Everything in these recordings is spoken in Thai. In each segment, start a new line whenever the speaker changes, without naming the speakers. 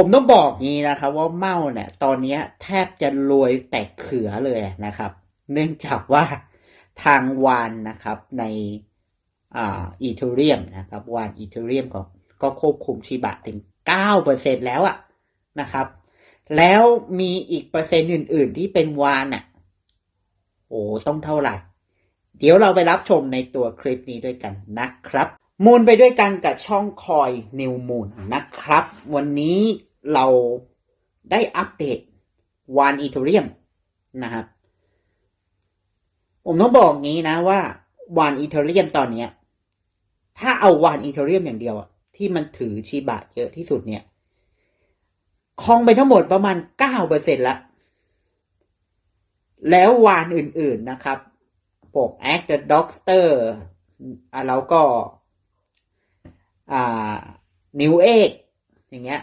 ผมต้องบอกงี้นะครับว่าเมาเนี่ยตอนนี้แทบจะรวยแตกเขือเลยนะครับ เนื่องจากว่าทางวานนะครับในอ่าอีเทเรียมนะครับวานอีเทเรียมก็ก็ควบคุมชิบะถึงเก้าเปอร์เซ็นแล้วอะนะครับ แล้วมีอีกเปอร์เซ็นต์อื่น ๆ ที่เป็นวานอะโอ้ต้องเท่าไหร่ เดี๋ยวเราไปรับชมในตัวคลิปนี้ด้วยกันนะครับ มูลไปด้วยกันกับช่องคอยนิวมูลนะครับ วันนี้ เราได้อัปเดตวานอีเทเรียมนะครับ ผมต้องบอกงี้นะว่าวานอีเทเรียมตอนเนี้ย ถ้าเอาวานอีเทเรียมอย่างเดียวอะที่มันถือชีบะเยอะที่สุดเนี่ยคลองไปทั้งหมดประมาณเก้าเปอร์เซ็นละ แล้ววานอื่นๆนะครับพวก Act the Doctor อะแล้วก็ อ่า New Age อย่างเงี้ย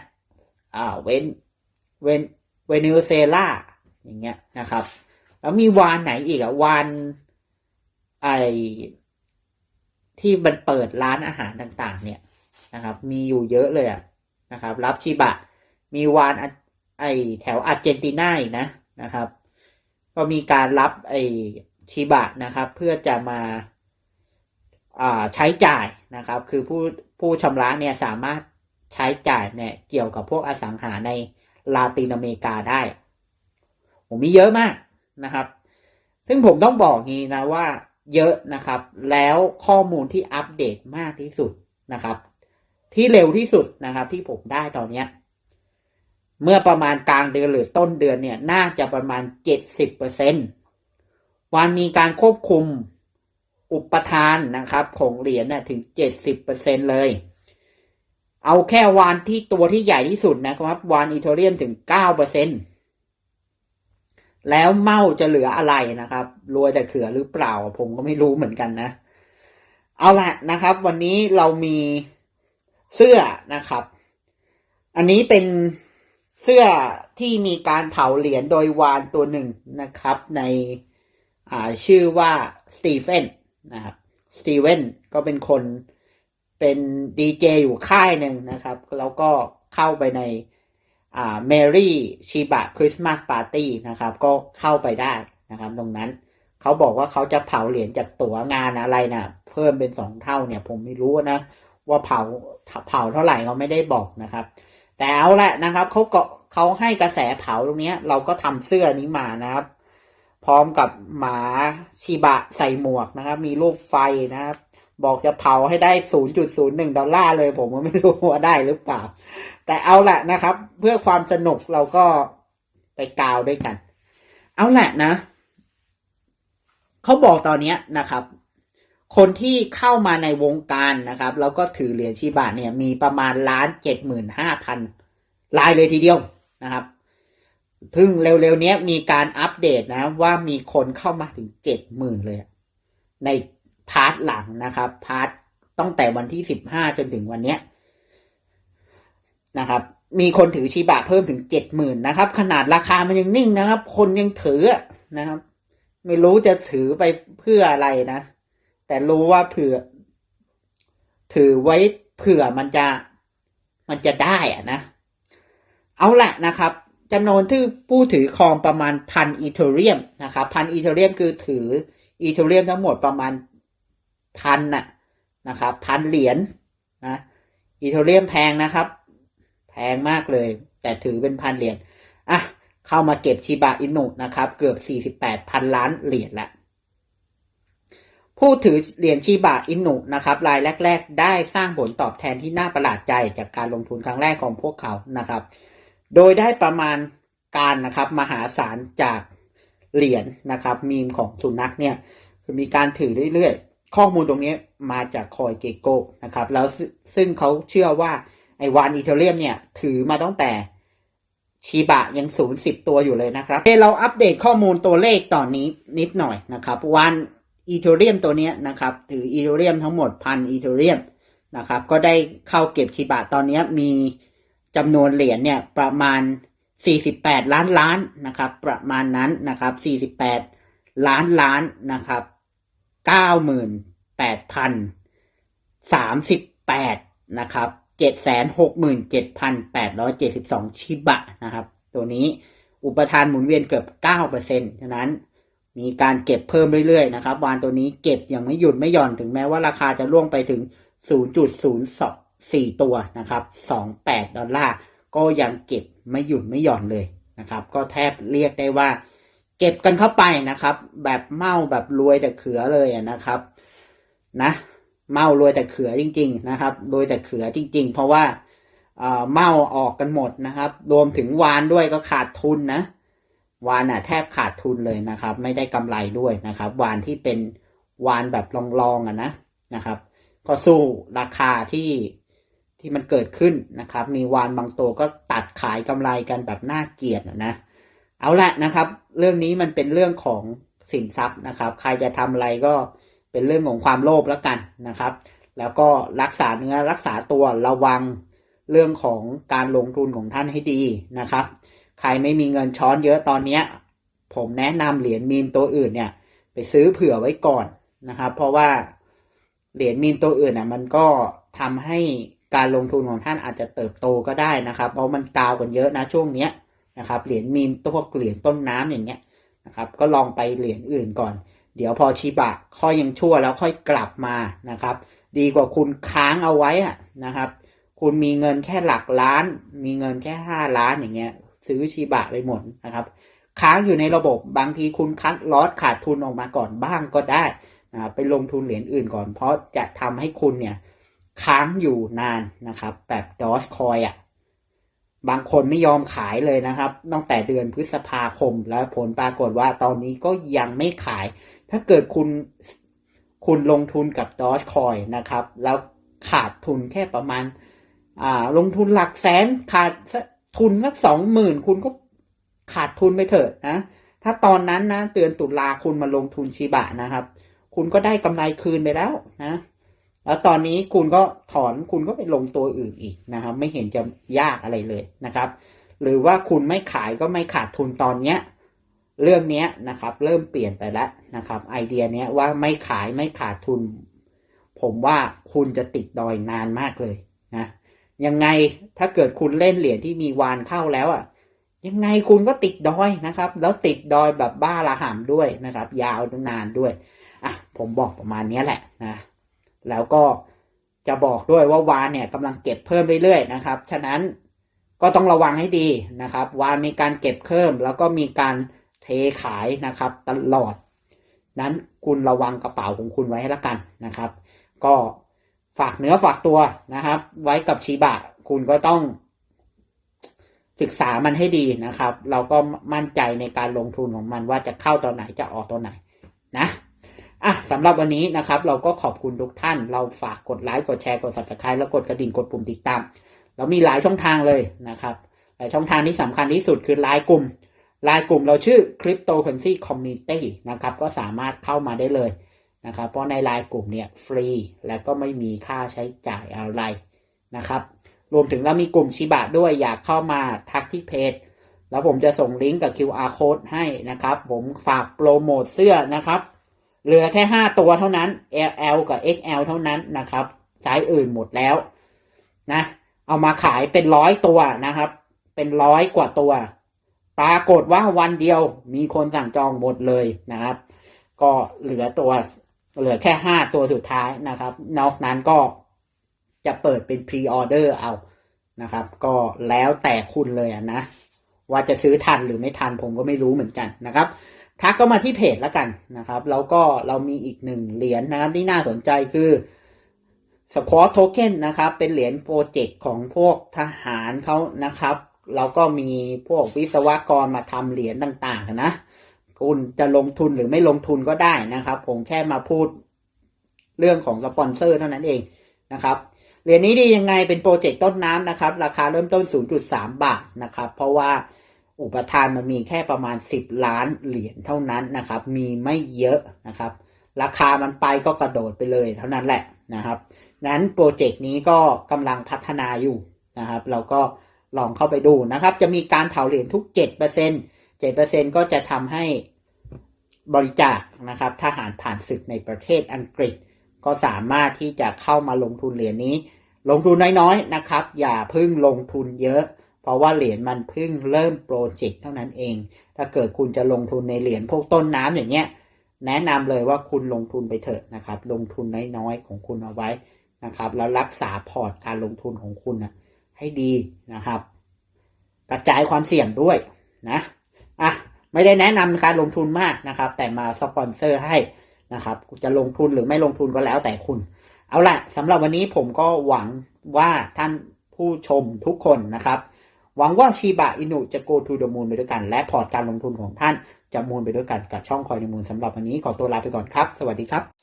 อ่าเวนเวนเวเนซุเอลาอย่างเงี้ยนะครับ แล้วมีวานไหนอีกอะวานไอที่มันเปิดร้านอาหารต่างๆ เนี่ยนะครับ มีอยู่เยอะเลยอะนะครับ รับชิบะ มีวานไอแถวอาร์เจนตินาอีกนะนะครับ ก็มีการรับไอชิบะนะครับ เพื่อจะมาอ่าใช้จ่ายนะครับ คือผู้ผู้ชำระเนี่ยสามารถ ใช้จ่ายเนี่ยเกี่ยวกับพวกอสังหาในลาตินอเมริกาได้ผมมีเยอะมากนะครับ ซึ่งผมต้องบอกงี้นะว่าเยอะนะครับ แล้วข้อมูลที่อัปเดตมากที่สุดนะครับ ที่เร็วที่สุดนะครับที่ผมได้ตอนเนี้ยเมื่อประมาณกลางเดือนหรือต้นเดือนเนี่ยน่าจะประมาณเจ็ดสิบเปอร์เซ็นวันมีการควบคุมอุปทานนะครับ ของเหรียญน่ะถึงเจ็ดสิบเปอร์เซ็นเลย เอาแค่วานที่ตัวที่ใหญ่ที่สุดนะครับ วานอีเทเรียมถึงเก้าเปอร์เซ็นแล้วเมาจะเหลืออะไรนะครับรวยแต่เขือหรือเปล่า ผมก็ไม่รู้เหมือนกันนะ เอาละนะครับ วันนี้เรามีเสื้อนะครับ อันนี้เป็นเสื้อที่มีการเผาเหรียญโดยวานตัวหนึ่งนะครับ ในอ่าชื่อว่าสตีเฟนนะครับสตีเวนก็เป็นคน เป็นดีเจอยู่ค่ายหนึ่งนะครับ แล้วก็เข้าไปในอ่าเมรี่ชิบะคริสต์มาสปาร์ตี้นะครับ ก็เข้าไปได้นะครับ ตรงนั้นเขาบอกว่าเขาจะเผาเหรียญจากตั๋วงานอะไรนะเพิ่มเป็นสองเท่าเนี่ย ผมไม่รู้นะ ว่าเผาเผาเท่าไหร่เขาไม่ได้บอกนะครับ แต่เอาละนะครับเขาก็เขาให้กระแสเผาตรงนี้เราก็ทำเสื้อนี้มานะครับ พร้อมกับหมาชิบะใส่หมวกนะครับ มีรูปไฟนะครับ บอกจะเผาให้ได้ 0.01 ดอลลาร์เลย ผมก็ไม่รู้ว่าได้หรือเปล่า แต่เอาแหละนะครับ เพื่อความสนุกเราก็ไปกาวด้วยกัน เอาแหละนะ เขาบอกตอนนี้นะครับ คนที่เข้ามาในวงการนะครับ แล้วก็ถือเหรียญชิบะเนี่ย มีประมาณล้านเจ็ดหมื่นห้าพันลายเลยทีเดียวนะครับเพิ่งเร็วๆเนี้ยมีการอัปเดตนะ ว่ามีคนเข้ามาถึงเจ็ดหมื่นเลย ใน พาร์ทหลังนะครับ พาร์ทตั้งแต่วันที่สิบห้าจนถึงวันเนี้ยนะครับ มีคนถือชิบะเพิ่มถึงเจ็ดหมื่นนะครับ ขนาดราคามันยังนิ่งนะครับ คนยังถือนะครับ ไม่รู้จะถือไปเพื่ออะไรนะ แต่รู้ว่าเผื่อ ถือไว้เผื่อมันจะมันจะได้อะนะ เอาละนะครับจำนวนที่ผู้ถือครองประมาณพันอีเทเรียมนะครับพันอีเทเรียมคือถืออีเทเรียมทั้งหมดประมาณ พันน่ะนะครับพันเหรียญนะอีเทเรียมแพงนะครับ แพงมากเลย แต่ถือเป็นพันเหรียญอะเข้ามาเก็บชิบะอินุนะครับ เกือบสี่สิบแปดพันล้านเหรียญละผู้ถือเหรียญชิบะอินุนะครับรายแรก ๆ ได้สร้างผลตอบแทนที่น่าประหลาดใจจากการลงทุนครั้งแรกของพวกเขานะครับ โดยได้ประมาณการนะครับมหาศาลจากเหรียญนะครับมีมของสุนัขเนี่ยคือมีการถือเรื่อย ข้อมูลตรงนี้มาจากคอยเกโก้นะครับ แล้วซึ่งเขาเชื่อว่าไอวานอีเทเรียมเนี่ย ถือมาตั้งแต่ชีบะยังศูนย์สิบตัวอยู่เลยนะครับเราอัปเดตข้อมูลตัวเลขตอนนี้นิดหน่อยนะครับวันอีเทเรียมตัวนี้นะครับ ถืออีเทเรียมทั้งหมดพันอีเทเรียมนะครับ ก็ได้เข้าเก็บชีบะตอนนี้มีจำนวนเหรียญเนี่ยประมาณ 48 ล้านล้านนะครับ ประมาณนั้นนะครับ 48 ล้านล้านนะครับ 98,038นะครับ767,872ชิบะนะครับ ตัวนี้อุปทานหมุนเวียนเกือบ9%ฉะนั้นมีการเก็บเพิ่มเรื่อยๆนะครับวานตัวนี้เก็บอย่างไม่หยุดไม่หย่อนถึงแม้ว่าราคาจะล่วงไปถึง 0.04 ตัวนะครับ 28 ดอลลาร์ก็ยังเก็บไม่หยุดไม่หย่อนเลยนะครับ ก็แทบเรียกได้ว่า เก็บกันเข้าไปนะครับ แบบเมาแบบรวยแต่เขือเลยอะนะครับ นะเมารวยแต่เขือจริง ๆ นะครับรวยแต่เขือจริง ๆ เพราะว่าเอ่อเมาออกกันหมดนะครับ รวมถึงวานด้วยก็ขาดทุนนะวานอะแทบขาดทุนเลยนะครับ ไม่ได้กำไรด้วยนะครับ วานที่เป็นวานแบบลองๆอะนะนะครับ ก็สู้ราคาที่ที่มันเกิดขึ้นนะครับ มีวานบางตัวก็ตัดขายกำไรกันแบบน่าเกลียดนะเอาละนะครับ เรื่องนี้มันเป็นเรื่องของสินทรัพย์นะครับ ใครจะทำอะไรก็เป็นเรื่องของความโลภแล้วกันนะครับ แล้วก็รักษาเนื้อรักษาตัวระวังเรื่องของการลงทุนของท่านให้ดีนะครับ ใครไม่มีเงินช้อนเยอะตอนเนี้ย ผมแนะนำเหรียญมีมตัวอื่นเนี่ย ไปซื้อเผื่อไว้ก่อนนะครับ เพราะว่าเหรียญมีมตัวอื่นอะมันก็ทำให้การลงทุนของท่านอาจจะเติบโตก็ได้นะครับ เพราะมันกาวกันเยอะนะช่วงเนี้ย นะครับ เหรียญมีมตัวเหรียญต้นน้ำอย่างเงี้ยนะครับ ก็ลองไปเหรียญอื่นก่อน เดี๋ยวพอชิบะค่อยยังชั่วแล้วค่อยกลับมานะครับ ดีกว่าคุณค้างเอาไว้อะนะครับ คุณมีเงินแค่หลักล้าน มีเงินแค่ห้าล้านอย่างเงี้ย ซื้อชิบะไปหมดนะครับ ค้างอยู่ในระบบบางทีคุณคัดลอสขาดทุนออกมาก่อนบ้างก็ได้นะครับไปลงทุนเหรียญอื่นก่อน เพราะจะทำให้คุณเนี่ยค้างอยู่นานนะครับ แบบดอ g คอยอะ บางคนไม่ยอมขายเลยนะครับ ตั้งแต่เดือนพฤษภาคม แล้วผลปรากฏว่าตอนนี้ก็ยังไม่ขาย ถ้าเกิดคุณคุณลงทุนกับดอ g คอยนะครับ แล้วขาดทุนแค่ประมาณ อ่า ลงทุนหลักแสนขาดทุนสักสองหมื่นคุณก็ขาดทุนไปเถอะนะ ถ้าตอนนั้นนะเตือนตุลาคุณมาลงทุนชีบะนะครับ คุณก็ได้กำไรคืนไปแล้วนะ แล้วตอนนี้คุณก็ถอนคุณก็ไปลงตัวอื่นอีกนะครับ ไม่เห็นจะยากอะไรเลยนะครับ หรือว่าคุณไม่ขายก็ไม่ขาดทุนตอนเนี้ยเรื่องเนี้ยนะครับ เริ่มเปลี่ยนไปแล้วนะครับ ไอเดียเนี้ยว่าไม่ขายไม่ขาดทุน ผมว่าคุณจะติดดอยนานมากเลยนะยังไงถ้าเกิดคุณเล่นเหรียญที่มีวานเข้าแล้วอะ ยังไงคุณก็ติดดอยนะครับ แล้วติดดอยแบบบ้าระห่ำด้วยนะครับ ยาวนานด้วยอะผมบอกประมาณเนี้ยแหละนะ แล้วก็จะบอกด้วยว่าวานเนี่ยกำลังเก็บเพิ่มไปเรื่อยๆนะครับ ฉะนั้นก็ต้องระวังให้ดีนะครับ วานมีการเก็บเพิ่ม แล้วก็มีการเทขายนะครับตลอด นั้นคุณระวังกระเป๋าของคุณไว้ให้ละกันนะครับ ก็ฝากเนื้อฝากตัวนะครับ ไว้กับชีบะคุณก็ต้องศึกษามันให้ดีนะครับ เราก็มั่นใจในการลงทุนของมันว่าจะเข้าตอนไหนจะออกตอนไหนนะ อะสำหรับวันนี้นะครับ เราก็ขอบคุณทุกท่าน เราฝากกดไลค์กดแชร์กด subscribe แล้วกดกระดิ่งกดปุ่มติดตาม เรามีหลายช่องทางเลยนะครับแต่ช่องทางที่สำคัญที่สุดคือไลน์กลุ่มไลน์กลุ่มเราชื่อ Cryptocurrency Community นะครับ ก็สามารถเข้ามาได้เลยนะครับ เพราะในไลน์กลุ่มเนี่ยฟรี และก็ไม่มีค่าใช้จ่ายอะไรนะครับ รวมถึงเรามีกลุ่มชิบะด้วยอยากเข้ามาทักที่เพจ แล้วผมจะส่งลิงก์กับ QR code ให้นะครับ ผมฝากโปรโมทเสื้อนะครับ เหลือแค่ห้าตัวเท่านั้น LL กับ XL เท่านั้นนะครับไซส์อื่นหมดแล้วนะ เอามาขายเป็นร้อยตัวนะครับ เป็นร้อยกว่าตัว ปรากฏว่าวันเดียวมีคนสั่งจองหมดเลยนะครับ ก็เหลือตัวเหลือแค่ห้าตัวสุดท้ายนะครับ นอกนั้นก็จะเปิดเป็นพรีออเดอร์เอานะครับ ก็แล้วแต่คุณเลยนะว่าจะซื้อทันหรือไม่ทันผมก็ไม่รู้เหมือนกันนะครับ ทักก็มาที่เพจแล้วกันนะครับ แล้วก็เรามีอีกหนึ่งเหรียญนะครับที่น่าสนใจคือสควอตโทเค็นนะครับ เป็นเหรียญโปรเจกต์ของพวกทหารเขานะครับเราก็มีพวกวิศวกรมาทำเหรียญต่างๆนะ คุณจะลงทุนหรือไม่ลงทุนก็ได้นะครับ ผมแค่มาพูดเรื่องของสปอนเซอร์เท่านั้นเองนะครับเหรียญนี้ดียังไงเป็นโปรเจกต์ต้นน้ำนะครับ ราคาเริ่มต้น 0.3 บาทนะครับ เพราะว่า อุปทานมันมีแค่ประมาณ 10 ล้านเหรียญเท่านั้นนะครับ มีไม่เยอะนะครับ ราคามันไปก็กระโดดไปเลยเท่านั้นแหละนะครับนั้นโปรเจกต์นี้ก็กำลังพัฒนาอยู่นะครับ เราก็ลองเข้าไปดูนะครับ จะมีการเผาเหรียญทุก 7% 7%ก็จะทำให้บริจาคนะครับทหารผ่านศึกในประเทศอังกฤษ ก็สามารถที่จะเข้ามาลงทุนเหรียญนี้ ลงทุนน้อยๆนะครับ อย่าเพึ่งลงทุนเยอะ เพราะว่าเหรียญมันเพิ่งเริ่มโปรเจกต์เท่านั้นเอง ถ้าเกิดคุณจะลงทุนในเหรียญพวกต้นน้ำอย่างเงี้ย แนะนำเลยว่าคุณลงทุนไปเถอะนะครับ ลงทุนน้อยๆของคุณเอาไว้นะครับ แล้วรักษาพอร์ตการลงทุนของคุณนะให้ดีนะครับ กระจายความเสี่ยงด้วยนะอะไม่ได้แนะนำการลงทุนมากนะครับ แต่มาสปอนเซอร์ให้นะครับจะลงทุนหรือไม่ลงทุนก็แล้วแต่คุณ เอาละสำหรับวันนี้ผมก็หวังว่าท่านผู้ชมทุกคนนะครับ หวังว่าชีบะอินุจะ go to the moon ไปด้วยกัน และพอร์ตการลงทุนของท่านจะมูลไปด้วยกันกับช่องคอยในมูลสำหรับวันนี้ขอตัวลาไปก่อนครับ สวัสดีครับ